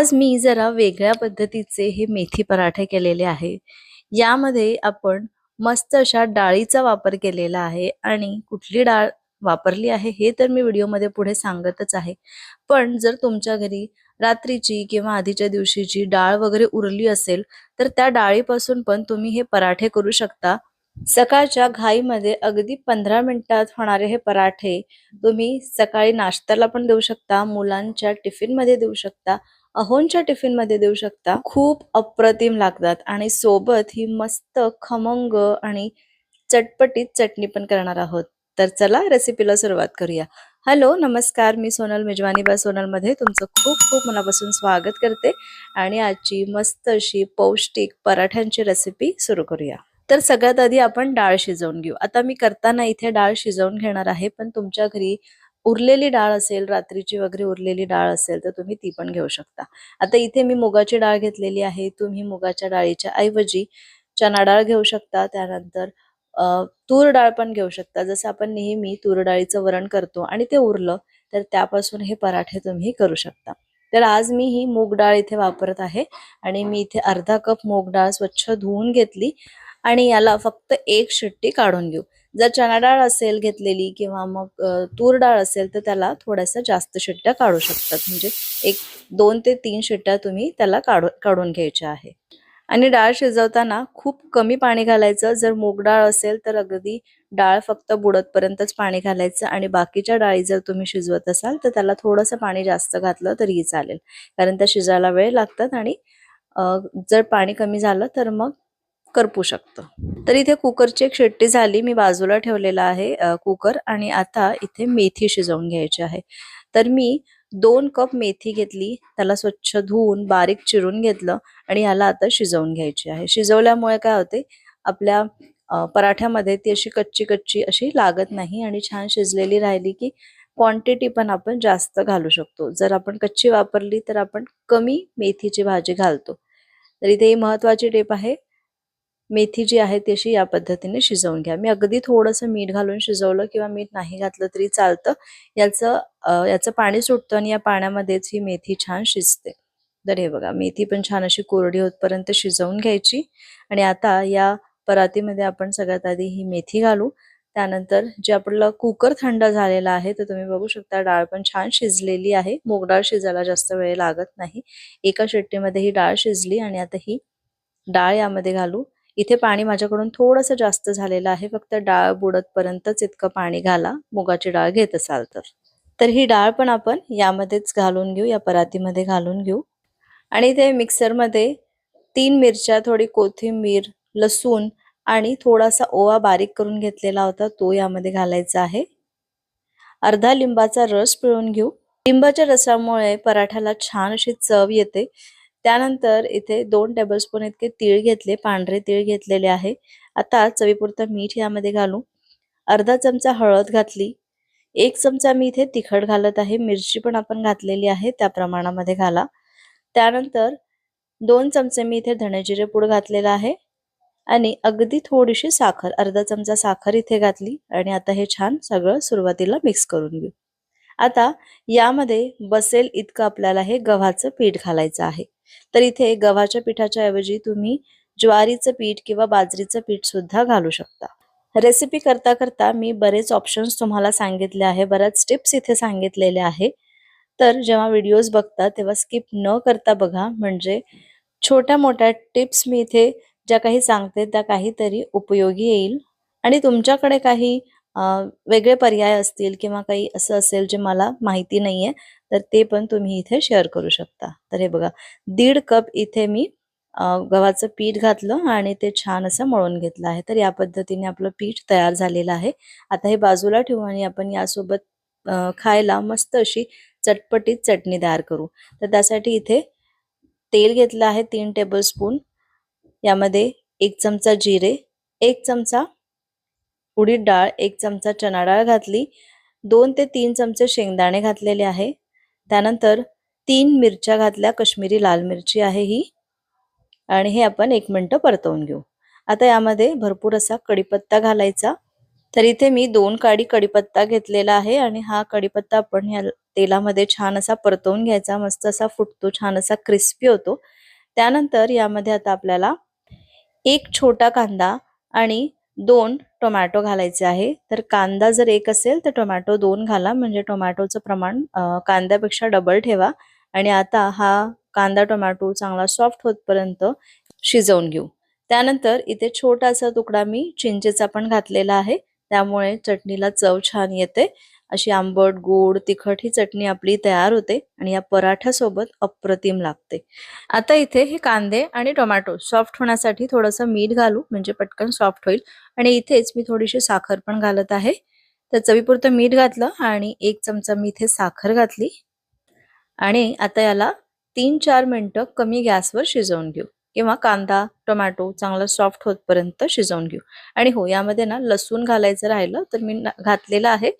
आज मी जरा वेगळ्या पद्धतीचे हे मेथी पराठे केलेले आहे. यामध्ये आपण मस्त अशा डाळीचा वापर केलेला आहे आणि कुठली डाळ वापरली आहे हे तर मी व्हिडिओमध्ये पुढे सांगतच आहे. पण जर तुमच्या घरी रात्रीची किंवा आधीच्या दिवशीची डाळ वगैरे उरली असेल तर त्या डाळीपासून पण तुम्ही हे पराठे करू शकता. सकाळच्या घाईमध्ये अगदी पंधरा मिनिटात होणारे हे पराठे तुम्ही सकाळी नाश्त्याला पण देऊ शकता मुलांच्या टिफिनमध्ये देऊ शकता अहोंच्या टिफिनमध्ये देऊ शकता. खूप अप्रतिम लागतात आणि सोबत ही मस्त खमंग आणि चटपटीत चटणी पण करणार आहोत. तर चला रेसिपीला सुरुवात करूया. हॅलो नमस्कार. मी सोनल मेजवानी बा सोनलमध्ये. तुमचं खूप खूप मनापासून स्वागत करते आणि आजची मस्त अशी पौष्टिक पराठ्यांची रेसिपी सुरू करूया. तर सगळ्यात आधी आपण डाळ शिजवून घेऊ. आता मी करताना इथे डाळ शिजवून घेणार आहे पण तुमच्या घरी उरलेली डाळ असेल रात्रीची वगैरे उरलेली डाळ असेल तर तुम्ही ती पण घेऊ शकता. आता इथे मी मुगाची डाळ घेतलेली आहे. तुम्ही मुगाच्या डाळीच्या ऐवजी चना डाळ घेऊ शकता. त्यानंतर तूर डाळ पण घेऊ शकता. जसं आपण नेहमी तूर डाळीचं वरण करतो आणि ते उरलं तर त्यापासून हे पराठे तुम्ही करू शकता. तर आज मी ही मूग डाळ इथे वापरत आहे आणि मी इथे अर्धा कप मूग डाळ स्वच्छ धुवून घेतली आणि याला फक्त एक शिट्टी काढून घेऊ. जर चणाडाळ असेल घेतलेली किंवा मग तूर डाळ असेल तर त्याला थोड्याशा जास्त शिट्ट्या काढू शकतात. म्हणजे एक दोन ते तीन शिट्ट्या तुम्ही त्याला काढू काढून घ्यायच्या आहे. आणि डाळ शिजवताना खूप कमी पाणी घालायचं. जर मूग डाळ असेल तर अगदी डाळ फक्त बुडतपर्यंतच पाणी घालायचं आणि बाकीच्या डाळी जर तुम्ही शिजवत असाल तर त्याला थोडंसं पाणी जास्त घातलं तरीही चालेल. कारण त्या शिजायला वेळ लागतात आणि जर पाणी कमी झालं तर मग करपू शकतं. तर इथे कुकरची एक शेट्टी झाली मी बाजूला ठेवलेला आहे कुकर आणि आता इथे मेथी शिजवून घ्यायची आहे. तर मी दोन कप मेथी घेतली त्याला स्वच्छ धुवून बारीक चिरून घेतलं आणि ह्याला आता शिजवून घ्यायची आहे. शिजवल्यामुळे काय होते आपल्या पराठ्यामध्ये ती अशी कच्ची कच्ची अशी लागत नाही आणि छान शिजलेली राहिली की क्वांटिटी पण आपण जास्त घालू शकतो. जर आपण कच्ची वापरली तर आपण कमी मेथीची भाजी घालतो. तर इथे ही महत्वाची टेप आहे मेथी जी आहे ती अशी या पद्धतीने शिजवून घ्या. मी अगदी थोडंसं मीठ घालून शिजवलं किंवा मीठ नाही घातलं तरी चालतं. याचं याचं पाणी सुटतं आणि या पाण्यामध्येच ही मेथी छान शिजते. तर हे बघा मेथी पण छान अशी कोरडी होतपर्यंत शिजवून घ्यायची. आणि आता या परातीमध्ये आपण सगळ्यात आधी ही मेथी घालू. त्यानंतर जे आपलं कुकर थंड झालेला आहे तर तुम्ही बघू शकता डाळ पण छान शिजलेली आहे. मूग डाळ शिजायला जास्त वेळ लागत नाही. एका शिट्टीमध्ये ही डाळ शिजली आणि आता ही डाळ यामध्ये घालू. इथे पाणी माझ्याकडून थोडंसं जास्त झालेलं आहे. फक्त डाळ बुडतपर्यंतच इतकं पाणी घाला. मुगाची डाळ घेत असाल तर. तर ही डाळ पण आपण यामध्येच घालून घेऊ या परातीमध्ये घालून घेऊ. आणि इथे मिक्सरमध्ये तीन मिरच्या थोडी कोथिंबीर लसूण आणि थोडासा ओवा बारीक करून घेतलेला होता तो यामध्ये घालायचा आहे. अर्धा लिंबाचा रस पिळून घेऊ. लिंबाच्या रसामुळे पराठ्याला छान अशी चव येते. त्यानंतर इथे दोन टेबलस्पून इतके तीळ घेतले पांढरे तीळ घेतलेले आहे. आता चवीपुरतं मीठ यामध्ये घालू. अर्धा चमचा हळद घातली. एक चमचा मी इथे तिखट घालत आहे. मिरची पण आपण घातलेली आहे त्या प्रमाणामध्ये घाला. त्यानंतर दोन चमचे मी इथे धणेजिरे पूड घातलेला आहे. आणि अगदी थोडीशी साखर अर्धा चमचा साखर इथे घातली. आणि आता हे छान सगळं सुरुवातीला मिक्स करून घेऊ. आता यामध्ये बसेल इतकं आपल्याला हे गव्हाचं पीठ घालायचं आहे. तर इथे गव्हाच्या पिठाच्या ऐवजी तुम्ही ज्वारीचं पीठ किंवा बाजरीचं पीठ सुद्धा घालू शकता. रेसिपी करता करता मी बरेच ऑप्शन्स तुम्हाला सांगितले आहे बऱ्याच टिप्स इथे सांगितलेल्या आहे. तर जेव्हा व्हिडिओज बघता तेव्हा स्किप न करता बघा म्हणजे छोट्या मोठ्या टिप्स मी इथे ज्या काही सांगते त्या काहीतरी उपयोगी येईल. आणि तुमच्याकडे काही वेगळे पर्याय असतील किंवा काही असं असेल जे मला माहिती नाहीये तर ते पण तुम्ही इथे शेअर करू शकता. तर हे बघा दीड कप इथे मी गव्हाचं पीठ घातलं आणि ते छान असं मळून घेतलं आहे. तर या पद्धतीने आपलं पीठ तयार झालेलं आहे. आता हे बाजूला ठेवू आणि आपण यासोबत खायला मस्त अशी चटपटीत चटणी तयार करू. तर त्यासाठी इथे तेल घेतलं आहे तीन टेबलस्पून यामध्ये एक चमचा जिरे एक चमचा उडीद डाळ एक चमचा चणा डाळ घातली. दोन ते तीन चमचे शेंगदाणे घातलेले आहे. त्यानंतर तीन मिरच्या घातल्या कश्मीरी लाल मिरची आहे ही. आणि हे आपण एक मिनटं परतवून घेऊ. आता यामध्ये भरपूर असा कढीपत्ता घालायचा. तर इथे मी दोन काडी कढीपत्ता घेतलेला आहे आणि हा कढीपत्ता आपण ह्या तेलामध्ये छान असा परतवून घ्यायचा. मस्त असा फुटतो छान असा क्रिस्पी होतो. त्यानंतर यामध्ये आता आपल्याला एक छोटा कांदा आणि दोन टोमॅटो घालायचे आहे. तर कांदा जर एक असेल तर टोमॅटो दोन घाला. म्हणजे टोमॅटोचं प्रमाण कांद्यापेक्षा डबल ठेवा. आणि आता हा कांदा टोमॅटो चांगला सॉफ्ट होतपर्यंत शिजवून घेऊ. त्यानंतर इथे छोटासा तुकडा मी चिंचेचा पण घातलेला आहे. त्यामुळे चटणीला चव छान येते. अशी आंबट गोड तिखट ही चटणी आपली तयार होते आणि या पराठ्यासोबत अप्रतिम लागते. आता इथे हे कांदे आणि टोमॅटो सॉफ्ट होण्यासाठी थोडंसं मीठ घालू म्हणजे पटकन सॉफ्ट होईल. आणि इथेच मी थोडीशी साखर पण घालत आहे. तर चवीपुरतं मीठ घातलं आणि एक चमचा मी इथे साखर घातली. आणि आता याला तीन चार मिनटं कमी गॅसवर शिजवून घेऊ. किंवा कांदा टोमॅटो चांगला सॉफ्ट होतपर्यंत शिजवून घेऊ. आणि हो यामध्ये ना लसूण घालायचं राहिलं तर मी घातलेलं आहे.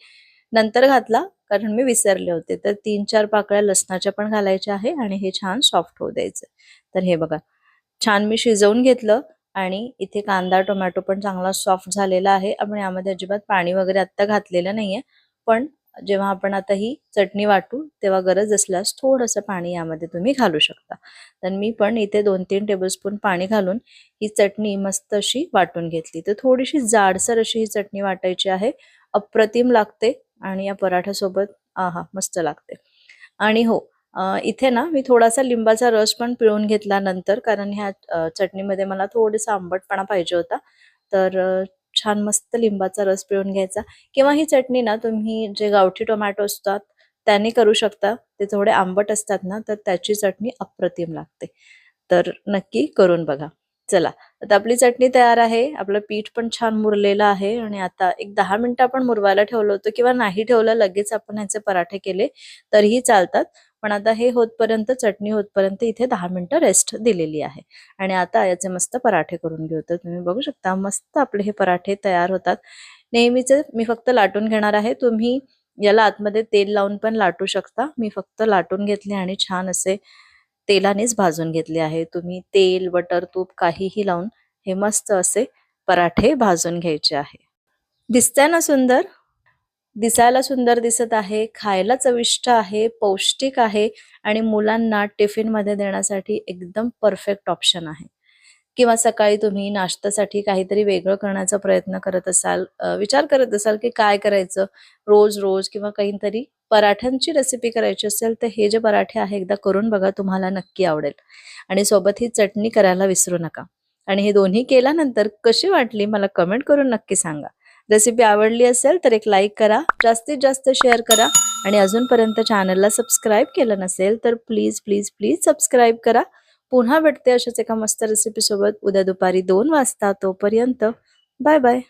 नंतर घातला कारण मी विसरले होते. तर तीन चार पाकळ्या लसणाच्या पण घालायच्या आहे आणि हे छान सॉफ्ट होऊ द्यायचं. तर हे बघा छान मी शिजवून घेतलं आणि इथे कांदा टोमॅटो पण चांगला सॉफ्ट झालेला आहे. आपण यामध्ये अजिबात पाणी वगैरे आत्ता घातलेलं नाहीये. पण जेव्हा आपण आता ही चटणी वाटू तेव्हा गरज असल्यास थोडंसं पाणी यामध्ये तुम्ही घालू शकता. तर मी पण इथे दोन तीन टेबलस्पून पाणी घालून ही चटणी मस्त अशी वाटून घेतली. तर थोडीशी जाडसर अशी ही चटणी वाटायची आहे. अप्रतिम लागते. आणि या पराठ्यासोबत आहा मस्त लागते. आणि हो इथे ना मी थोडासा लिंबाचा रस पण पिळून घेतला नंतर कारण ह्या चटणीमध्ये मला थोडासा आंबटपणा पाहिजे होता तर छान मस्त लिंबाचा रस पिळून घ्यायचा. किंवा ही चटणी ना तुम्ही जे गावठी टोमॅटो असतात त्याने करू शकता. ते थोडे आंबट असतात ना तर त्याची चटणी अप्रतिम लागते. तर नक्की करून बघा. चला आता आपली चटणी तयार आहे आपलं पीठ पण छान मुरलेलं आहे आणि आता एक दहा मिनिटं आपण मुरवायला ठेवलं होतं किंवा नाही ठेवलं लगेच आपण ह्याचे पराठे केले तरीही चालतात. पण आता हे होतपर्यंत चटणी होतपर्यंत इथे दहा मिनिटं रेस्ट दिलेली आहे. आणि आता याचे मस्त पराठे करून घेऊ. तर तुम्ही बघू शकता मस्त आपले हे पराठे तयार होतात. नेहमीचे मी फक्त लाटून घेणार आहे. तुम्ही याला आतमध्ये तेल लावून पण लाटू शकता. मी फक्त लाटून घेतले आणि छान असे तेलानेच भाजून घेतले आहे. तुम्ही तेल बटर तूप काहीही लावून हे मस्त असे पराठे भाजून घ्यायचे आहे. दिसतंय ना सुंदर? दिसायला सुंदर दिसत आहे. खायला चविष्ट आहे. पौष्टिक आहे. आणि मुलांना टिफिनमध्ये देण्यासाठी एकदम परफेक्ट ऑप्शन आहे. किंवा सकाळी तुम्ही नाश्त्यासाठी काहीतरी वेगळं करण्याचा प्रयत्न करत असाल विचार करत असाल की काय करायचं? रोज रोज किंवा काहीतरी पराठ्यांची रेसिपी करायची असेल तर हे जे पराठे आहे एकदा करून बघा तुम्हाला नक्की आवडेल. आणि सोबत ही चटणी करायला विसरू नका. आणि हे दोन्ही केल्यानंतर कशी वाटली मला कमेंट करून नक्की सांगा. रेसिपी आवडली असेल तर एक लाईक करा जास्तीत जास्त शेअर करा आणि अजूनपर्यंत चॅनलला सबस्क्राईब केलं नसेल तर प्लीज प्लीज प्लीज सबस्क्राईब करा. पुन्हा भेटते अशाच एका मस्त रेसिपीसोबत उद्या दुपारी दोन वाजता तोपर्यंत. Bye bye